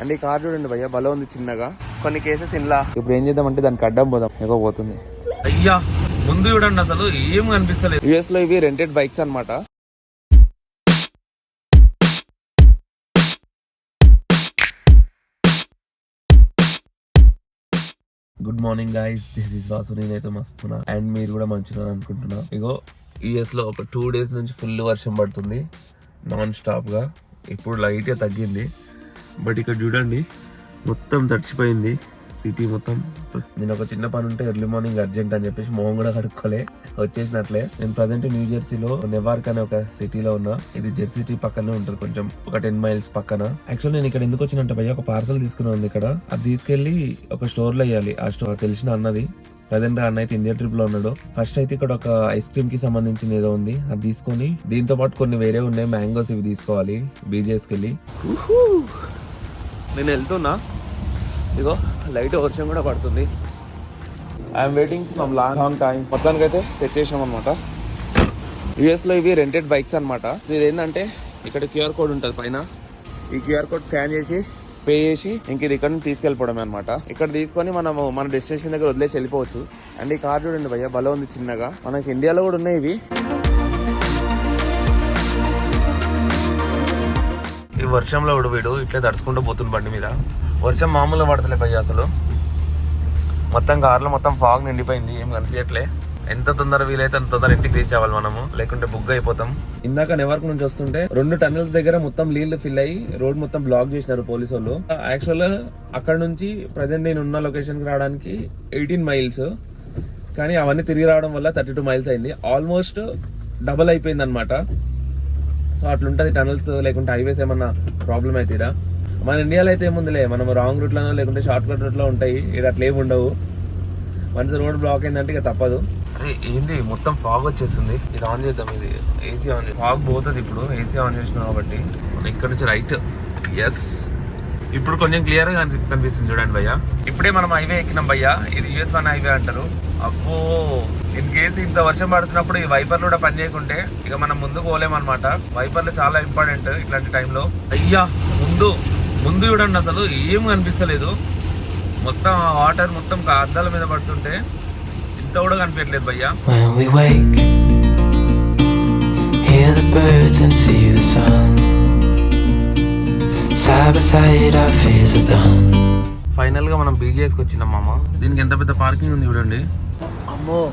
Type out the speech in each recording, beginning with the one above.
And ఈ car చూడండి భయ్య బలం ఉంది చిన్నగా. కొన్ని కేసెస్ ఇలా ఇప్పుడు ఏం చేద్దామంటే దానికి అడ్డం పోదాం ఎగో పోతుంది. అయ్యా ముందు చూడండి అసలు ఏం కనిపిస్తలేదు. యుఎస్లో ఇవి రెంటెడ్ బైక్స్ అన్నమాట. Good morning guys this is Vasu నేనైతే మస్తున్నా అండ్ మీరు కూడా మంచిగా అనుకుంటున్నా. ఇగో యుఎస్లో ఒక టూ డేస్ నుంచి ఫుల్ వర్షం పడుతుంది. నాన్ స్టాప్గా. ఇప్పుడు లైట్గా తగ్గింది. బట్ ఇక్కడ చూడండి మొత్తం తడిచిపోయింది. సిటీ మొత్తం. నేను ఒక చిన్న పని ఉంటే ఎర్లీ మార్నింగ్ అర్జెంట్ అని చెప్పేసి మొహం కూడా కడుక్కోలే. వచ్చేసినట్లే. నేను ప్రజెంట్ న్యూ జెర్సీలో నెవార్క్ అనే ఒక సిటీలో ఉన్నా. ఇది జెర్సీ సిటీ పక్కనే ఉంటుంది కొంచెం ఒక టెన్ మైల్స్ పక్కన. యాక్చువల్ నేను ఇక్కడ ఎందుకు వచ్చినంటే భయ్య ఒక పార్సల్ తీసుకుని ఉంది ఇక్కడ. అది తీసుకెళ్ళి ఒక స్టోర్లో వేయాలి. ఆ స్టోర్ తెలిసిన అన్నది. ప్రజెంట్ అన్న అయితే ఇండియా ట్రిప్లో ఉన్నాడు. ఫస్ట్ అయితే ఇక్కడ ఒక ఐస్ క్రీమ్కి సంబంధించింది ఏదో ఉంది. అది తీసుకొని దీంతో పాటు కొన్ని వేరే ఉన్నాయి మ్యాంగోస్ ఇవి తీసుకోవాలి. బీజేస్ కెళ్ళి నేను వెళ్తున్నా. ఇగో లైట్ వర్షం కూడా పడుతుంది. I'm waiting from long long time మొత్తానికి అయితే తెచ్చేసాం అనమాట యూఎస్లో ఇవి రెంటెడ్ బైక్స్ అనమాట ఇది ఏంటంటే ఇక్కడ క్యూఆర్ కోడ్ ఉంటుంది పైన. ఈ క్యూఆర్ కోడ్ స్కాన్ చేసి పే చేసి ఇంక ఇది ఇక్కడ నుంచి తీసుకెళ్ళిపోవడమే అనమాట ఇక్కడ తీసుకొని మనము మన డెస్టినేషన్ దగ్గర వదిలేసి వెళ్ళిపోవచ్చు. అండ్ ఈ కార్ చూడండి భయ్య బలం ఉంది చిన్నగా. మనకి ఇండియాలో కూడా ఉన్నాయి ఇవి. వర్షంలో కూడా ఇట్లా తడుచుకుంటూ పోతుంది బండి మీద. వర్షం మామూలుగా పడతలే పై అసలు. మొత్తం కార్లో మొత్తం ఫాగ్ నిండిపోయింది ఏం కనిపించట్లే. ఎంత తొందర వీలైతే అంత తొందర ఇంటికి రీచ్ అవ్వాలి మనము. లేకుంటే బుక్ అయిపోతాం. ఇందాక నెవర్క్ నుంచి వస్తుంటే రెండు టన్నెల్స్ దగ్గర మొత్తం నీళ్ళు ఫిల్ అయ్యి రోడ్ మొత్తం బ్లాక్ చేసినారు పోలీసు వాళ్ళు. యాక్చువల్ అక్కడ నుంచి ప్రజెంట్ నేను ఉన్న లొకేషన్కి రావడానికి ఎయిటీన్ మైల్స్ కానీ అవన్నీ తిరిగి రావడం వల్ల థర్టీ టూ మైల్స్ అయింది. ఆల్మోస్ట్ డబల్ అయిపోయింది అనమాట సో అట్లుంటుంది టనల్స్ లేకుంటే హైవేస్ ఏమన్నా ప్రాబ్లం అయితే మన ఇండియాలో అయితే ఏముందిలే మనం రాంగ్ రూట్లోనో లేకుంటే షార్ట్ కట్ రూట్లో ఉంటాయి ఇక్కడ అట్లా ఉండవు. వన్స్ రోడ్ బ్లాక్ అయిందంటే ఇక తప్పదు. అరే ఏంది? మొత్తం ఫాగ్ వచ్చేస్తుంది ఇది ఆన్ చేద్దాం ఇది ఏసీ ఆన్ ఫాగ్ పోతుంది ఇప్పుడు ఏసీ ఆన్ చేసినాం కాబట్టి. మనం ఇక్కడ నుంచి రైట్ ఎస్ ఇప్పుడు కొంచెం క్లియర్గా కనిపిస్తుంది చూడండి భయ్య. ఇప్పుడే మనం హైవే ఎక్కినాం భయ్య. ఇది యుఎస్ వన్ హైవే అంటారు. అబ్బో! ఇన్ కేసు ఇంత వర్షం పడుతున్నప్పుడు ఈ వైపర్లు కూడా పని చేయకుంటే ఇక మనం ముందుకు పోలేమన్నమాట వైపర్లు చాలా ఇంపార్టెంట్ ఇట్లాంటి టైంలో అయ్యా ముందు ముందు చూడండి అసలు ఏం కనిపిస్తలేదు. మొత్తం ఆ వాటర్ మొత్తం కా- అద్దాల మీద పడుతుంటే ఇంత కూడా కనిపించట్లేదు భయ్యా. When we wake, hear the birds and see the sun. Side by side, our fears are done. ఫైనల్గా మనం బీజేఎస్కి వచ్చినాం మామ. దీనికి ఎంత పెద్ద పార్కింగ్ ఉంది చూడండి. అమ్మో.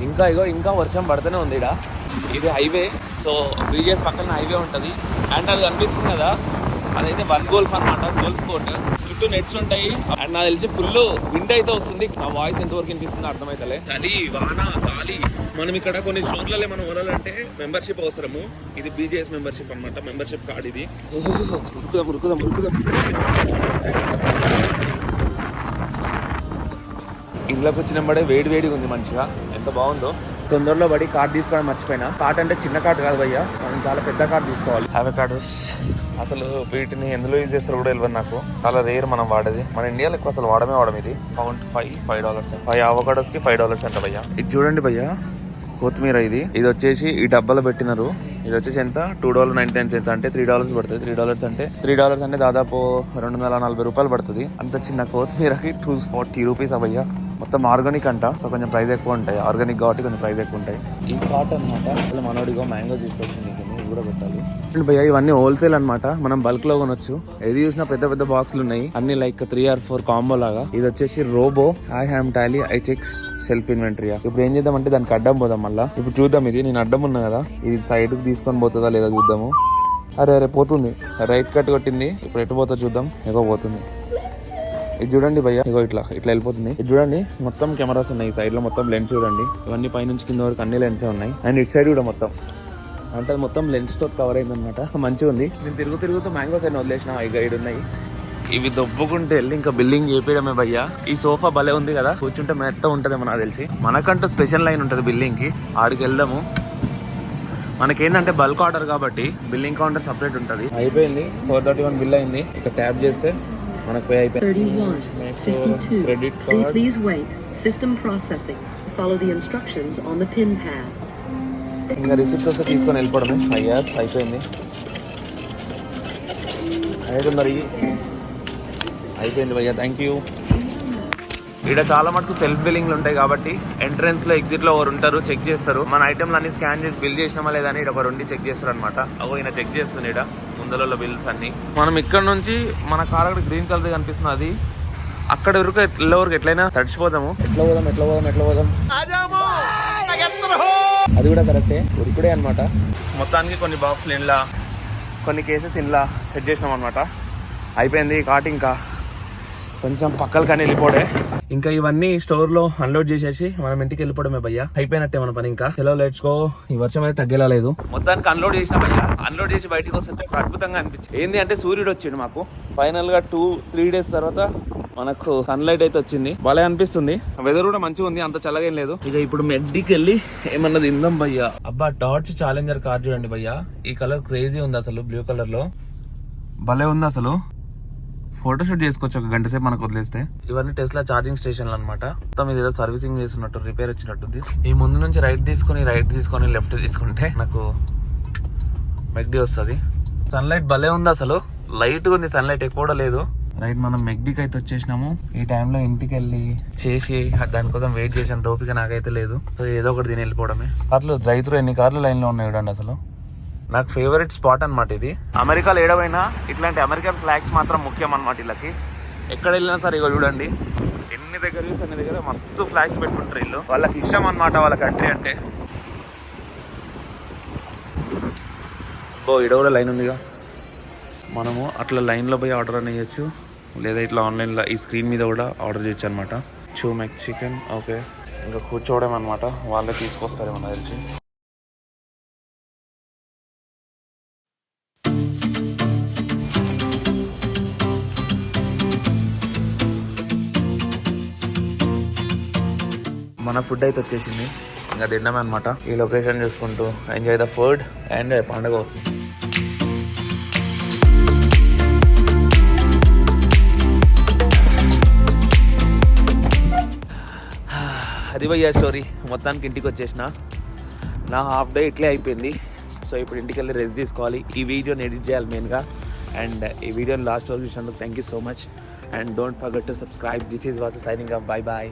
ఇంకా ఇగో ఇంకా వర్షం పడుతూనే ఉంది ఇక్కడ ఇది హైవే. సో బీజేస్ పక్కన హైవే ఉంటుంది. అండ్ అది కనిపిస్తుంది కదా? అదైతే వన్ గోల్ఫ్ అనమాట గోల్ఫ్ కోర్ట్. చుట్టూ నెట్స్ ఉంటాయి. అండ్ నాకు తెలిసి ఫుల్ విండ్ అయితే వస్తుంది. నా వాయిస్ ఎంతవరకు వినిపిస్తుందో అర్థమైతలే. చలి వాన గాలి. మనం ఇక్కడ కొన్ని షోర్లలో మనం వరాలంటే మెంబర్షిప్ అవసరము. ఇది బీజేఎస్ మెంబర్షిప్ అన్నమాట. మెంబర్షిప్ కార్డ్ ఇది. ఉరుకుదాం ఉరుకుదాం ఉరుకుదాం ఇంట్లోకి వచ్చినప్పుడే వేడి వేడిగా ఉంది మంచిగా. ఎంత బాగుందో. తొందరలో పడి కార్డ్ తీసుకోవడం మర్చిపోయినా. కార్డ్ అంటే చిన్న కార్డ్ కాదు భయ్యా. మనం చాలా పెద్ద కార్డ్ తీసుకోవాలి. హ్యావ్ కార్డ్స్ అసలు వీటిని ఎందులో యూజ్ చేస్తారో కూడా తెలియదు నాకు. చాలా రేర్ మనం వాడేది. మన ఇండియాలో ఎక్కువ అసలు వాడమే వాడడం ఇది. Pound five five dollars five అవకాడోస్కి five dollars అంట భయ్యా. ఇది చూడండి భయ్యా. కొత్తిమీర ఇది. ఇది వచ్చేసి ఈ డబ్బాలో పెట్టినారు. ఇది వచ్చేసి ఎంత? Two dollar ninety nine cents అంటే త్రీ డాలర్స్ పడుతుంది. త్రీ డాలర్స్ అంటే త్రీ డాలర్స్ అంటే దాదాపు రెండు వందల నలభై రూపాయలు పడుతుంది. అంత చిన్న కొత్తిమీరకి టూ ఫార్టీ రూపీస్ అవయ్యా మొత్తం ఆర్గానిక్ అంట. సో కొంచెం ప్రైస్ ఎక్కువ ఉంటాయి. ఆర్గానిక్ కాబట్టి కొంచెం ప్రైస్ ఎక్కువ ఉంటాయి. ఈ కాట్ అనమాట మనోడిగా మ్యాంగో తీసుకొచ్చింది కూడా పెట్టాలి. అండ్ భయ్య ఇవన్నీ హోల్సేల్ అన్నమాట. మనం బల్క్లో కొనొచ్చు. ఏది చూసినా పెద్ద పెద్ద బాక్సులు ఉన్నాయి. అన్ని like three or four combo లాగా. ఇది వచ్చేసి robo I Ham Tally I checks self ఇన్వెంటరీయా ఇప్పుడు ఏం చేద్దాం అంటే దానికి అడ్డం పోదాం మళ్ళా. ఇప్పుడు చూద్దాం ఇది. నేను అడ్డం ఉన్నా కదా. ఇది సైడ్కి తీసుకొని పోతుందా లేదా చూద్దాము. అరే అరే పోతుంది. రైట్ కట్ కొట్టింది. ఇప్పుడు ఎటు పోతా చూద్దాం. ఎగో పోతుంది. ఇది చూడండి భయ్య. ఇగో ఇట్లా ఇట్లా వెళ్ళిపోతుంది. ఇది చూడండి మొత్తం కెమెరాస్ ఉన్నాయి. ఈ సైడ్లో మొత్తం లెన్స్ చూడండి. ఇవన్నీ పైనుంచి కింద వరకు అన్ని లెన్సే ఉన్నాయి. అండ్ ఇటు సైడ్ కూడా మొత్తం. అంటే అది మొత్తం లెన్స్తో కవర్ అయింది అనమాట మంచిగా ఉంది. నేను తిరుగు తిరుగుతూ మ్యాంగోస్ అయినా వదిలేసిన. ఈ గైడ్ ఉన్నాయి. ఇవి దొబ్బుకుంటే వెళ్ళి ఇంకా బిల్డింగ్ చేపించడమే భయ్యా. ఈ సోఫా భలే ఉంది కదా. కూర్చుంటే మెత్త ఉంటదేమో నాకు తెలిసి. మనకంటూ స్పెషల్ లైన్ ఉంటుంది బిల్డింగ్కి. ఆడికి వెళ్దాము. మనకేంటంటే బల్క్ ఆర్డర్ కాబట్టి బిల్లింగ్ కౌంటర్ సపరేట్ ఉంటుంది. అయిపోయింది. ఫోర్ థర్టీ వన్ బిల్ అయింది. ఇక ట్యాప్ చేస్తే మనకు పే అయిపోయింది 31, Next, 52. credit Will you card. please wait? System processing. Follow the instructions on the pin pad. ఇంకా రిసిప్ట్ వస్తే తీసుకొని వెళ్ళిపోవడమే అయ్యాస్ అయిపోయింది ఐదున్నర ఇయ్యి. అయిపోయింది భయ్యా థ్యాంక్ యూ ఇక్కడ చాలా మటుకు సెల్ఫ్ బిల్లింగ్లు ఉంటాయి కాబట్టి ఎంట్రన్స్లో ఎగ్జిట్లో ఒకరు ఉంటారు చెక్ చేస్తారు మన ఐటమ్లు అన్ని స్కాన్ చేసి బిల్ చేసినామా లేదా అని ఇక్కడ రెండు చెక్ చేస్తారు అనమాట అగో ఈయన చెక్ చేస్తుంది ఇక్కడ ముందలలో బిల్స్ అన్ని. మనం ఇక్కడ నుంచి మన కార్ అక్కడ గ్రీన్ కలర్ కనిపిస్తుంది అది. అక్కడ వరకు ఎట్ల వరకు ఎట్లయినా తడిచిపోతాము. ఎట్లా పోదాం ఎట్లా పోదాం ఎట్లా పోదాం? అది కూడా కరెక్టే. ఉరుకుడే అనమాట మొత్తానికి కొన్ని బాక్సులు ఇండ్లా కొన్ని కేసెస్ ఇండ్లా సెట్ చేసినాం అనమాట అయిపోయింది కాట్ ఇంకా. కొంచెం పక్కల కానీ వెళ్ళిపోడే. ఇంకా ఇవన్నీ స్టోర్లో అన్లోడ్ చేసేసి మనం ఇంటికి వెళ్ళిపోవడమే భయ్యా. అయిపోయినట్టే మన పని ఇంకా. సెలవు లేచుకో ఈ వర్షం అయితే తగ్గేలా లేదు. మొత్తానికి అన్లోడ్ చేసిన భయ్యా. అన్లోడ్ చేసి బయటకు వస్తుంటే ఒక అద్భుతంగా అనిపించింది. ఏంది అంటే సూర్యుడు వచ్చిండు మాకు. ఫైనల్గా టూ త్రీ డేస్ తర్వాత మనకు సన్లైట్ అయితే వచ్చింది. భలే అనిపిస్తుంది. వెదర్ కూడా మంచిగా ఉంది అంత చల్లగా ఏం లేదు. ఇక ఇప్పుడు మెడ్డికి వెళ్ళి ఏమన్నా తిందాం భయ్యా. అబ్బా టార్చ్ ఛాలెంజర్ కార్ చూడండి భయ్యా. ఈ కలర్ క్రేజీ ఉంది అసలు బ్లూ కలర్లో. భలే ఉంది అసలు. ఫోటోషూట్ చేసుకోవచ్చు ఒక గంట సేపు మనకు వదిలేస్తే. ఇవన్నీ టెస్లా ఛార్జింగ్ స్టేషన్లు అనమాట మొత్తం ఇది ఏదో సర్వీసింగ్ చేస్తున్నట్టు రిపేర్ వచ్చినట్టుంది. ఈ ముందు నుంచి రైట్ తీసుకొని రైట్ తీసుకొని లెఫ్ట్ తీసుకుంటే నాకు మెగ్డి వస్తుంది. సన్లైట్ భలే ఉంది అసలు. లైట్ ఉంది సన్లైట్ ఎక్కువ కూడా లేదు. రైట్ మనం మెగ్డికి అయితే వచ్చేసినాము. ఈ టైంలో ఇంటికి వెళ్ళి చేసి దానికోసం వెయిట్ చేసిన ఓపిక నాకైతే లేదు. సో ఏదో ఒకటి తిని వెళ్ళిపోవడమే. కార్లు రైతులు ఎన్ని కార్లు లైన్లో ఉన్నాయి చూడండి అసలు. నాకు ఫేవరెట్ స్పాట్ అనమాట ఇది. అమెరికాలో ఏడవైనా ఇట్లాంటి అమెరికన్ ఫ్లాగ్స్ మాత్రం ముఖ్యం అనమాట వీళ్ళకి. ఎక్కడ వెళ్ళినా సరే ఇక చూడండి. ఎన్ని దగ్గర చూసి అన్ని దగ్గర మస్తు ఫ్లాగ్స్ పెట్టుకుంటారు వీళ్ళు. వాళ్ళకి ఇష్టం అనమాట వాళ్ళ కంట్రీ అంటే. బో ఇడ కూడా లైన్ ఉందిగా. మనము అట్లా లైన్లో పోయి ఆర్డర్ అని చేయొచ్చు లేదా ఇట్లా ఆన్లైన్లో ఈ స్క్రీన్ మీద కూడా ఆర్డర్ చేయొచ్చు అనమాట చూ మెక్ చికెన్ ఓకే ఇంకా కూర్చోవడం అనమాట వాళ్ళే తీసుకొస్తారేమో నాకు తెలిసి. మన ఫుడ్ అయితే వచ్చేసింది. ఇంకా తిన్నాం అనమాట ఈ లొకేషన్ చూసుకుంటూ ఎంజాయ్ ద ఫుడ్ అండ్ పండుగ అది భయ్యా స్టోరీ మొత్తానికి ఇంటికి వచ్చేసిన. నా హాఫ్ డే ఇట్లే అయిపోయింది. సో ఇప్పుడు ఇంటికి వెళ్ళి రెస్ట్ తీసుకోవాలి. ఈ వీడియోని ఎడిట్ చేయాలి మెయిన్గా అండ్ ఈ వీడియోని లాస్ట్ వరకు చూసినందుకు thank you so much and don't forget to subscribe this is was signing up bye bye